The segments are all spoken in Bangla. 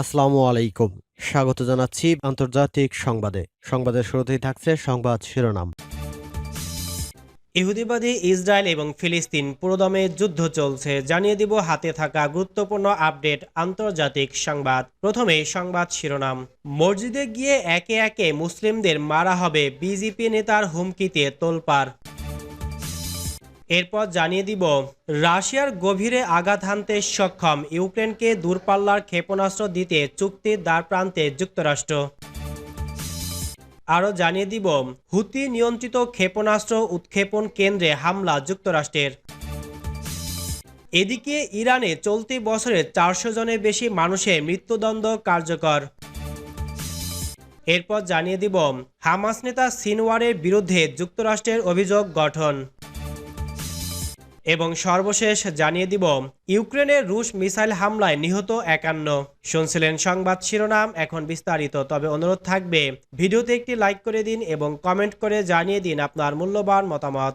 আসসালামু আলাইকুম। স্বাগত জানাচ্ছি আন্তর্জাতিক সংবাদে। সংবাদের শুরুতেই থাকছে সংবাদ শিরোনাম। ইহুদিবাদী ইসরায়েল এবং ফিলিস্তিন পুরোদমে যুদ্ধ চলছে। জানিয়ে দিব হাতে থাকা গুরুত্বপূর্ণ আপডেট আন্তর্জাতিক সংবাদ। প্রথমে সংবাদ শিরোনাম। মসজিদে গিয়ে একে একে মুসলিমদের মারা হবে বিজেপি নেতার হুমকিতে তোলপাড়। এরপর জানিয়ে দিব, রাশিয়ার গভীরে আঘাত হানতে সক্ষম ইউক্রেনকে দূরপাল্লার ক্ষেপণাস্ত্র দিতে চুক্তির দ্বারপ্রান্তে যুক্তরাষ্ট্র। আরও জানিয়ে দিব, হুতি নিয়ন্ত্রিত ক্ষেপণাস্ত্র উৎক্ষেপণ কেন্দ্রে হামলা যুক্তরাষ্ট্রের। এদিকে ইরানে চলতি বছরে চারশো জনের বেশি মানুষের মৃত্যুদণ্ড কার্যকর। এরপর জানিয়ে দিব, হামাস নেতা সিনওয়ারের বিরুদ্ধে যুক্তরাষ্ট্রের অভিযোগ গঠন। এবং সর্বশেষ জানিয়ে দিব ইউক্রেনের রুশ মিসাইল হামলায় নিহত একান্ন। শুনছিলেন সংবাদ শিরোনাম, এখন বিস্তারিত। তবে অনুরোধ থাকবে, ভিডিওতে একটি লাইক করে দিন এবং কমেন্ট করে জানিয়ে দিন আপনার মূল্যবান মতামত।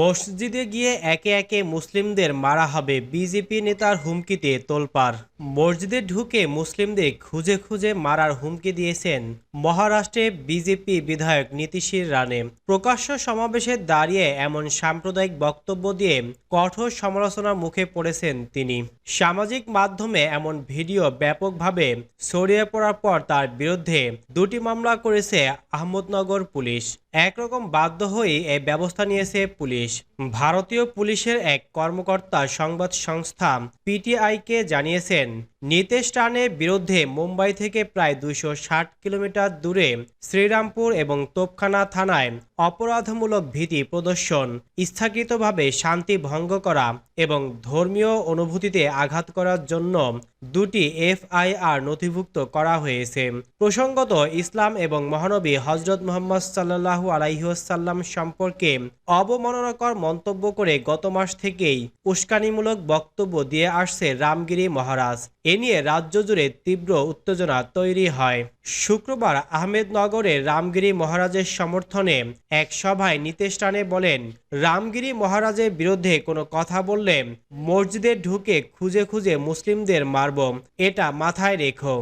মসজিদে গিয়ে একে একে মুসলিমদের মারা হবে বিজেপি নেতার হুমকিতে তোলপাড়। মসজিদে ঢুকে মুসলিমদের খুঁজে খুঁজে মারার হুমকি দিয়েছেন মহারাষ্ট্রে বিজেপি বিধায়ক নীতিশির রানে। প্রকাশ্য সমাবেশে দাঁড়িয়ে এমন সাম্প্রদায়িক বক্তব্য দিয়ে কঠোর সমালোচনার মুখে পড়েছেন তিনি। সামাজিক মাধ্যমে এমন ভিডিও ব্যাপকভাবে ছড়িয়ে পড়ার পর তার বিরুদ্ধে দুটি মামলা করেছে আহমদনগর পুলিশ। একরকম বাধ্য হয়েই এই ব্যবস্থা নিয়েছে পুলিশ। ভারতীয় পুলিশের এক কর্মকর্তা সংবাদ সংস্থা পিটিআইকে জানিয়েছেন নিতেশ রানের বিরুদ্ধে মুম্বাই থেকে প্রায় দুশো ষাট কিলোমিটার দূরে শ্রীরামপুর এবং তোপখানা থানায় অপরাধমূলক ভীতি প্রদর্শন ইচ্ছাকৃতভাবে শান্তি ভঙ্গ করা এবং ধর্মীয় অনুভূতিতে আঘাত করার জন্য দুটি এফআইআর নথিভুক্ত করা হয়েছে। প্রসঙ্গত, ইসলাম এবং মহানবী হজরত মোহাম্মদ সাল্লাহু আলাইসাল্লাম সম্পর্কে অবমাননাকর মন্তব্য করে গত মাস থেকেই উস্কানিমূলক বক্তব্য দিয়ে আসছে রামগিরি মহারাজ। এ নিয়ে রাজ্য জুড়ে তীব্র উত্তেজনা তৈরি হয়। শুক্রবার আহমেদনগরের রামগিরি মহারাজের সমর্থনে এক সভায় নীতেশ রানে বলেন রামগিরি মহারাজের বিরুদ্ধে কোনো কথা বললে মসজিদে ঢুকে খুঁজে খুঁজে মুসলিমদের মারব, এটা মাথায় রেখো।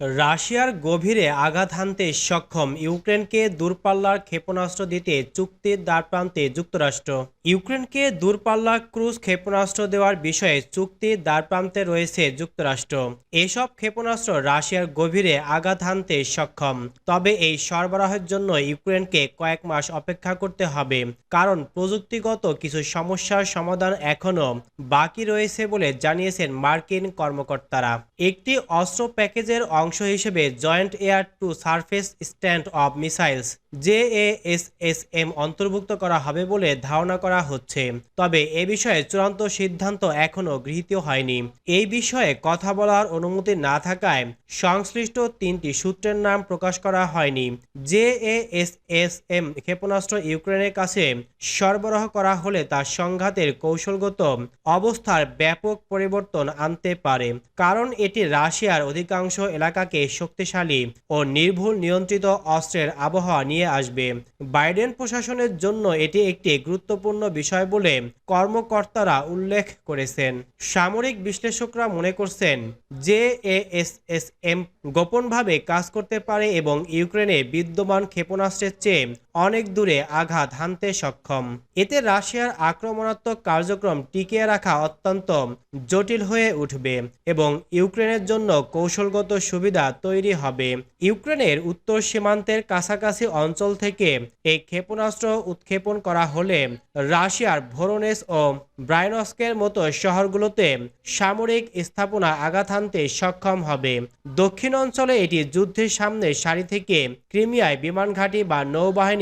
রাশিয়ার গভীরে আঘাত হানতে সক্ষম ইউক্রেনকে দূরপাল্লার ক্ষেপণাস্ত্র দিতে চুক্তির দ্বারপ্রান্তে যুক্তরাষ্ট্র। ইউক্রেনকে দূরপাল্লা ক্রুজ ক্ষেপণাস্ত্র দেওয়ার বিষয়ে চুক্তির দ্বারপ্রান্তে রয়েছে যুক্তরাষ্ট্র। এসব ক্ষেপণাস্ত্র রাশিয়ার গভীরে আঘাত হানতে সক্ষম। তবে এই সরবরাহের জন্য ইউক্রেনকে কয়েক মাস অপেক্ষা করতে হবে। কারণ প্রযুক্তিগত কিছু সমস্যার সমাধান এখনও বাকি রয়েছে বলে জানিয়েছেন মার্কিন কর্মকর্তারা। একটি অস্ত্র প্যাকেজের অংশ হিসেবে joint air to surface standoff missiles JASSM অন্তর্ভুক্ত করা হবে বলে ধারণা করা হচ্ছে। তবে এ বিষয়ে চূড়ান্ত সিদ্ধান্ত এখনও গৃহীত হয়নি। এই বিষয়ে কথা বলার অনুমতি না থাকায় সংশ্লিষ্ট তিনটি সূত্রের নাম প্রকাশ করা হয়নি। জেএএসএসএম ক্ষেপণাস্ত্র ইউক্রেনের কাছে সরবরাহ করা হলে তা সংঘাতের কৌশলগত অবস্থার ব্যাপক পরিবর্তন আনতে পারে, কারণ এটি রাশিয়ার অধিকাংশ এলাকাকে শক্তিশালী ও নির্ভুল নিয়ন্ত্রিত অস্ত্রের আবহাওয়া নিয়ে আসবে। বাইডেন প্রশাসনের জন্য এটি একটি গুরুত্বপূর্ণ বিষয় বলে কর্মকর্তারা উল্লেখ করেছেন। সামরিক বিশ্লেষকরা মনে করছেন যে এএসএসএম গোপনভাবে কাজ করতে পারে এবং ইউক্রেনে বিদ্যমান ক্ষেপণাস্ত্রের চেয়ে অনেক দূরে আঘাত হানতে সক্ষম। এতে রাশিয়ার আক্রমণাত্মক কার্যক্রম টিকিয়ে রাখা অত্যন্ত জটিল হয়ে উঠবে এবং ইউক্রেনের জন্য কৌশলগত সুবিধা তৈরি হবে। ইউক্রেনের উত্তর সীমান্তের কাছাকাছি অঞ্চল থেকে এই ক্ষেপণাস্ত্র উৎক্ষেপণ করা হলে রাশিয়ার ভোরনেস ও ব্রাইনস্কের মতো শহরগুলোতে সামরিক স্থাপনা আঘাত হানতে সক্ষম হবে। দক্ষিণ অঞ্চলে এটি যুদ্ধের সামনে সারি থেকে ক্রিমিয়ায় বিমান ঘাঁটি বা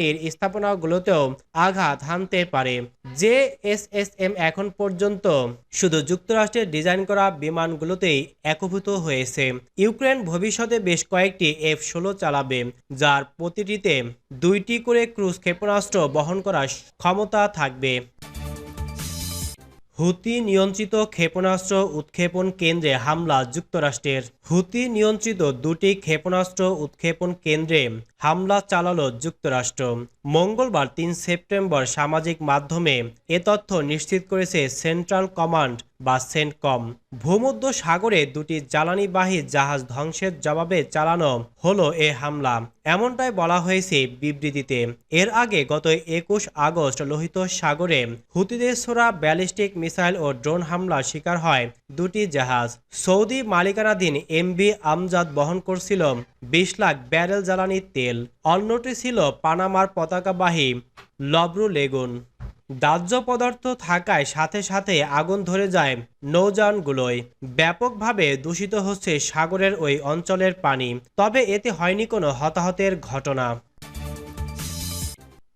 নৌবাহিনীর স্থাপনাগুলোতেও আঘাত হানতে পারে। যে এসএসএম এখন পর্যন্ত শুধু যুক্তরাষ্ট্রের ডিজাইন করা বিমানগুলোতেই একভূত হয়েছে। ইউক্রেন ভবিষ্যতে বেশ কয়েকটি এফ ষোলো চালাবে, যার প্রতিটিতে দুইটি করে ক্রুজ ক্ষেপণাস্ত্র বহন করার ক্ষমতা থাকবে। হুতি নিয়ন্ত্রিত ক্ষেপণাস্ত্র উৎক্ষেপণ কেন্দ্রে হামলা যুক্তরাষ্ট্রের। হুতি নিয়ন্ত্রিত দুটি ক্ষেপণাস্ত্র উৎক্ষেপণ কেন্দ্রে হামলা চালালো যুক্তরাষ্ট্র। মঙ্গলবার তিন সেপ্টেম্বর সামাজিক মাধ্যমে এ তথ্য নিশ্চিত করেছে সেন্ট্রাল কমান্ড বা সেন্টকম। ভূমধ্য সাগরে দুটি জ্বালানিবাহী জাহাজ ধ্বংসের জবাবে চালানো হলো এ হামলা। এমনটাই বলা হয়েছে বিবৃতিতে। এর আগে গত একুশ আগস্ট লোহিত সাগরে হুতিদের ছোড়া ব্যালিস্টিক মিসাইল ও ড্রোন হামলার শিকার হয় দুটি জাহাজ। সৌদি মালিকানাধীন এমবি আমজাদ বহন করছিল বিশ লাখ ব্যারেল জ্বালানি তেল। অন্যটি ছিল পানামার পতাকাবাহী লব্রু লেগুন। দাহ্য পদার্থ থাকায় সাথে সাথে আগুন ধরে যায় নৌযানগুলোয়। ব্যাপকভাবে দূষিত হচ্ছে সাগরের ওই অঞ্চলের পানি। তবে এতে হয়নি কোনো হতাহতের ঘটনা।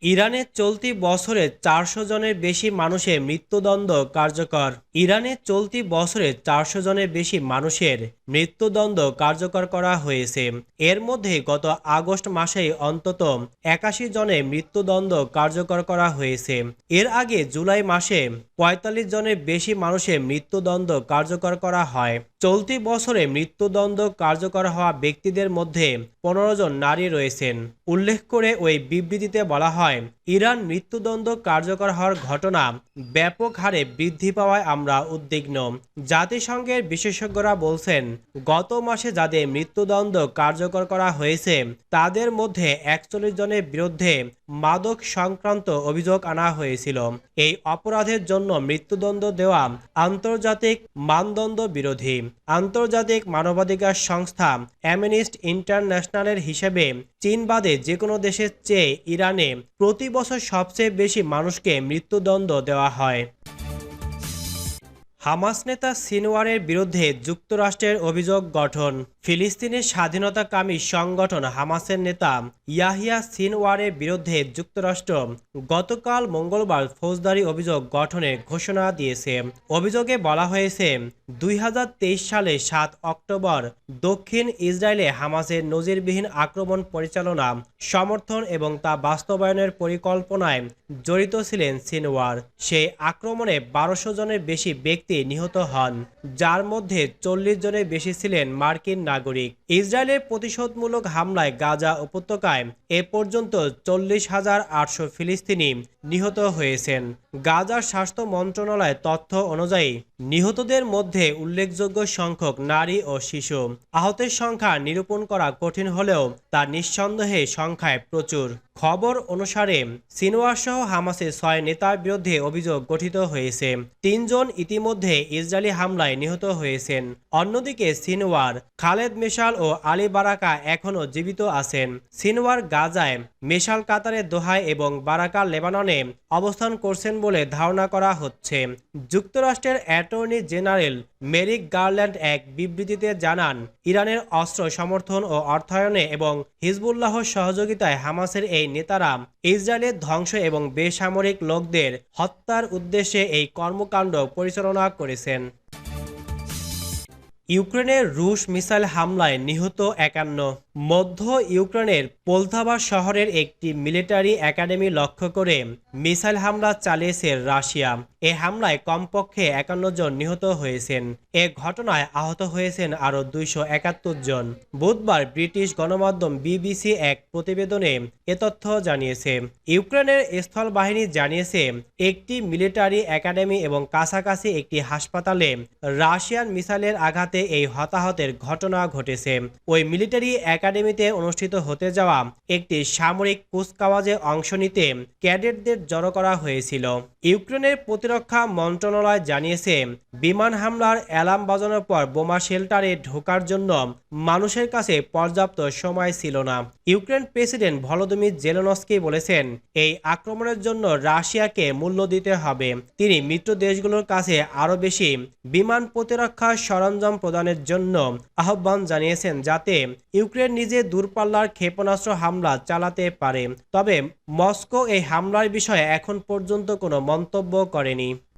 ইরানে চলতি বছরে চারশো জনের বেশি মানুষের মৃত্যুদণ্ড কার্যকর। ইরানে চলতি বছরে চারশো জনের বেশি মানুষের মৃত্যুদণ্ড কার্যকর করা হয়েছে। এর মধ্যে গত আগস্ট মাসেই অন্তত একাশি জনের মৃত্যুদণ্ড কার্যকর করা হয়েছে। এর আগে জুলাই মাসে পঁয়তাল্লিশ জনের বেশি মানুষের মৃত্যুদণ্ড কার্যকর করা হয়। চলতি বছরে মৃত্যুদণ্ড কার্যকর হওয়া ব্যক্তিদের মধ্যে পনেরো জন নারী রয়েছেন। উল্লেখ করে ওই বিবৃতিতে বলা হয়, ইরান মৃত্যুদণ্ড কার্যকর হওয়ার ঘটনা ব্যাপক হারে বৃদ্ধি পাওয়ায় আমরা উদ্বিগ্ন। জাতিসংঘের বিশেষজ্ঞরা বলছেন, গত মাসে যাদের মৃত্যুদণ্ড কার্যকর করা হয়েছে, তাদের মধ্যে একচল্লিশ জনের বিরুদ্ধে মাদক সংক্রান্ত অভিযোগ আনা হয়েছিল। এই অপরাধের জন্য মৃত্যুদণ্ড দেওয়া আন্তর্জাতিক মানদণ্ড বিরোধী। আন্তর্জাতিক মানবাধিকার সংস্থা অ্যামিনিস্ট ইন্টারন্যাশনালের হিসেবে চীন বাদে যে কোনো দেশের চেয়ে ইরানে প্রতি বছর সবচেয়ে বেশি মানুষকে মৃত্যুদণ্ড দেওয়া হয়। হামাস নেতা সিনওয়ারের বিরুদ্ধে যুক্তরাষ্ট্রের অভিযোগ গঠন। ফিলিস্তিনের স্বাধীনতাকামী সংগঠন হামাসের নেতা ইয়াহিয়া সিনওয়ারের বিরুদ্ধে যুক্তরাষ্ট্র গতকাল মঙ্গলবার ফৌজদারি অভিযোগ গঠনের ঘোষণা দিয়েছে। অভিযোগে বলা হয়েছে, দুই হাজার তেইশ সালে সাত অক্টোবর দক্ষিণ ইসরায়েলে হামাসের নজিরবিহীন আক্রমণ পরিচালনা, সমর্থন এবং তা বাস্তবায়নের পরিকল্পনায় জড়িত ছিলেন সিনওয়ার। সেই আক্রমণে বারোশো জনের বেশি ব্যক্তি নিহত হন, যার মধ্যে চল্লিশ জনের বেশি ছিলেন মার্কিন নাগরিক। ইসরায়েলের প্রতিশোধমূলক হামলায় গাজা উপত্যকায় এ পর্যন্ত চল্লিশ হাজার আটশো ফিলিস্তিনি নিহত হয়েছেন। গাজার স্বাস্থ্য মন্ত্রণালয়ের তথ্য অনুযায়ী নিহতদের মধ্যে উল্লেখযোগ্য সংখ্যক নারী ও শিশু। আহতের সংখ্যা নিরূপণ করা কঠিন হলেও তা নিঃসন্দেহে সংখ্যায় প্রচুর। খবর অনুসারে সিনোয়ার সহ হামাসের ছয় নেতার বিরুদ্ধে অভিযোগ গঠিত হয়েছে। তিনজন ইতিমধ্যে ইসরায়েলি হামলায় নিহত হয়েছেন। অন্যদিকে সিনওয়ার খালেদ মেশাল ও আলী বারাকা এখনও জীবিত আছেন। সিনওয়ার গাজায় মেশাল কাতারের দোহায় এবং বারাকা লেবাননে অবস্থান করছেন বলে ধারণা করা হচ্ছে। যুক্তরাষ্ট্রের অ্যাটর্নি জেনারেল মেরিক গার্ল্যান্ড এক বিবৃতিতে জানান, ইরানের অস্ত্র সমর্থন ও অর্থায়নে এবং হিজবুল্লাহর সহযোগিতায় হামাসের এই নেতারা ইসরায়েলের ধ্বংস এবং বেসামরিক লোকদের হত্যার উদ্দেশ্যে এই কর্মকাণ্ড পরিচালনা করেছেন। ইউক্রেনের রুশ মিসাইল হামলায় নিহত একান্ন মধ্য ইউক্রেনের পোলথাবা শহরের একটি মিলিটারি একাডেমি লক্ষ্য করে মিসাইল হামলা চালিয়েছে রাশিয়া। এ হামলায় কমপক্ষে একান্ন জন নিহত হয়েছেন। এ ঘটনায় আহত হয়েছেন আরও দুইশো একাত্তর জন। বুধবার ব্রিটিশ গণমাধ্যম বিবিসি এক প্রতিবেদনে এ তথ্য জানিয়েছে। ইউক্রেনের স্থল বাহিনী জানিয়েছে, একটি মিলিটারি একাডেমি এবং কাছাকাছি একটি হাসপাতালে রাশিয়ান মিসাইলের আঘাতে এই হতাহতের ঘটনা ঘটেছে। ওই মিলিটারি একাডেমিতে অনুষ্ঠিত হতে যাওয়া একটি সামরিক কুচকাওয়াজে অংশ নিতে ক্যাডেটদের জড়ো করা হয়েছিল। ইউক্রেনের প্রতিরক্ষা মন্ত্রণালয় জানিয়েছে, বিমান হামলার অ্যালার্ম বাজানোর পর বোমা শেল্টারে ঢোকার জন্য মানুষের কাছে পর্যাপ্ত সময় ছিল না। ইউক্রেন প্রেসিডেন্ট ভলোদিমির জেলেনস্কি বলেছেন, এই আক্রমণের জন্য রাশিয়াকে মূল্য দিতে হবে। তিনি মিত্র দেশগুলোর কাছে আরও বেশি বিমান প্রতিরক্ষা সরঞ্জাম প্রদানের জন্য আহ্বান জানিয়েছেন যাতে ইউক্রেন নিজে দূরপাল্লার ক্ষেপণাস্ত্র হামলা চালাতে পারে। তবে মস্কো এই হামলার বিষয়ে এখন পর্যন্ত কোনো মন্তব্য করেনি।